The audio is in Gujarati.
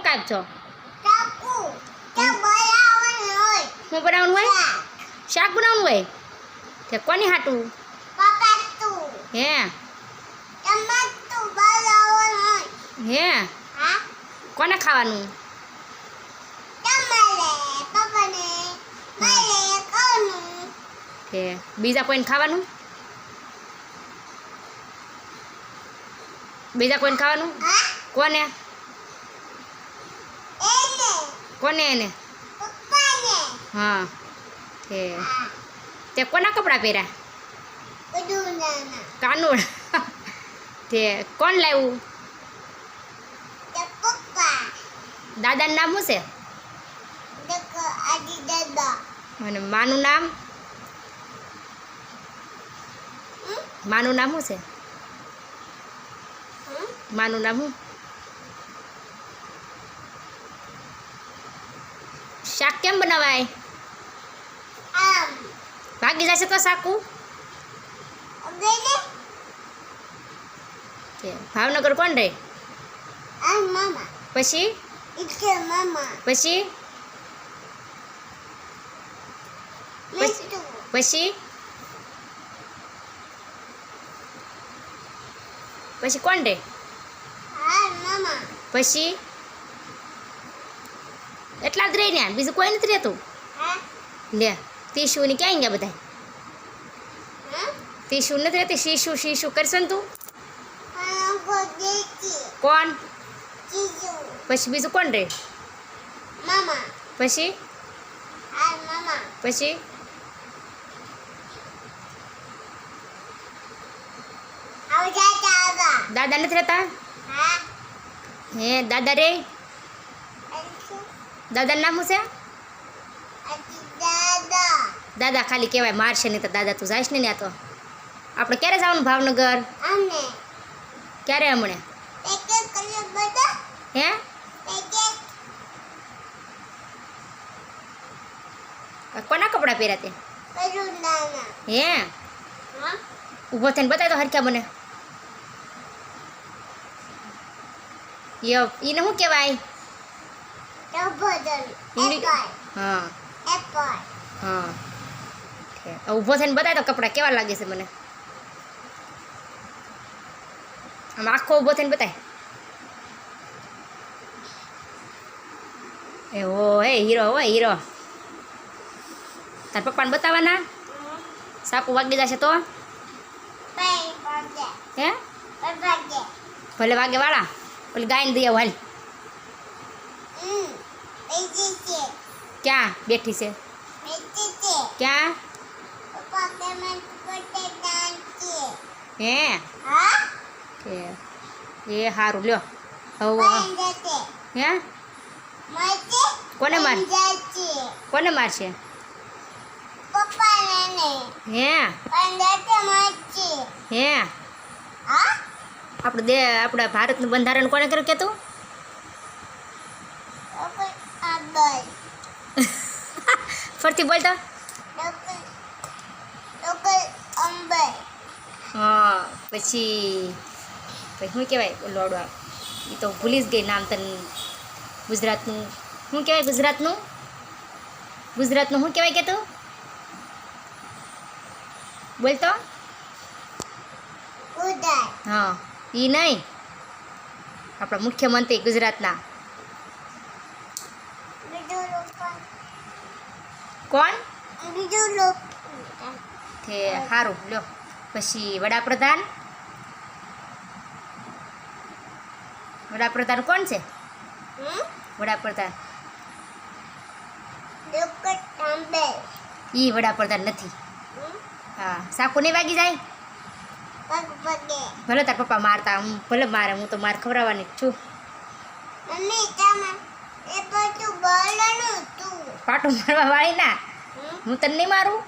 હું કાપજો શું બનાવવાનું હોય? શાક. બનાવવાનું હોય? તે કોની હાટું? હે? હે? કોને ખાવાનું? કે બીજા કોઈને ખાવાનું? બીજા કોઈને ખાવાનું? કોને એને કોને એને? હા તે. તે કોના કપડાં પહેર્યા? કાનુડ. તે કોણ લાવ્યું? દાદાનું નામ શું છે? અને માનું નામ? માનું નામ શું છે? માનું નામ શું? શાક કેમ બનાવાય આમ ભાગી જશે તો શાકું અગેને કે ભાવનગર કોણ રહે આ મામા પછી ઇકે મામા પછી મિસ્તુ પછી પછી કોણ રે આ મામા પછી એટલા જ રહી ને બીજું કોઈ નથી રહેતું. લે તીશુ ને ક્યાં ગયા બધા તીશુ નથી રહેતી શીશુ શીશુ કરશો ને તું? કોણ? પછી બીજું કોણ રે મામા. પછી? પછી? દાદા નથી રહેતા? હે દાદા રે? દાદાનું નામ શું છે? દાદા ખાલી કહેવાય મારશે નહીં તો દાદા તું જાઈશ ને ત્યાં તો. આપણે ક્યારે જવાનું ભાવનગર? ક્યારે હમણે? હે? કોના કપડાં પહેર્યા તે? હે? ઊભો થઈને બતાય તો હરખ્યા મને. યો એને શું કહેવાય? હા. હા. ઊભો થઈને બતાય તો કપડાં કેવા લાગે છે મને? આમ આખો ઊભો થઈને બતાય. એ હો હે હીરો હો હીરો. તાર પપ્પાને બતાવવાના સાપુ વાગી જશે તો? હે? ભલે વાગે વાળા ઓલી ગાયને દઈ આવ હાલ હમ બેજી છે ક્યાં બેઠી છે? ક્યાં? હે? કે એ સારું લ્યો. હવે હે? કોને માર? કોને મારશે? હે? હે? આપણે દે આપણા ભારતનું બંધારણ કોને કર્યું કહેતું ડોકર ફરતી બોલતા હા પછી પછી શું કહેવાય લોડવા? એ તો ભૂલી જ ગઈ નામ તને ગુજરાતનું. શું કહેવાય ગુજરાતનું? ગુજરાતનું શું કહેવાય કે તું? બોલતો હા એ નહીં. આપણા મુખ્યમંત્રી ગુજરાતના બીજું લોકો કોણ? બીજું લોકો. તે સારું લ્યો. પછી વડાપ્રધાન? વડાપ્રધાન કોણ છે? વડાપ્રધાન. ઈ વડાપ્રધાન નથી. હા સાકુ નહીં વાગી જાય? ભલે તાર પપ્પા મારતા હું ભલે મારે હું તો માર ખવડાવવાની જ છું. પાટું મારવા વાળી ના હું તને નહીં મારું?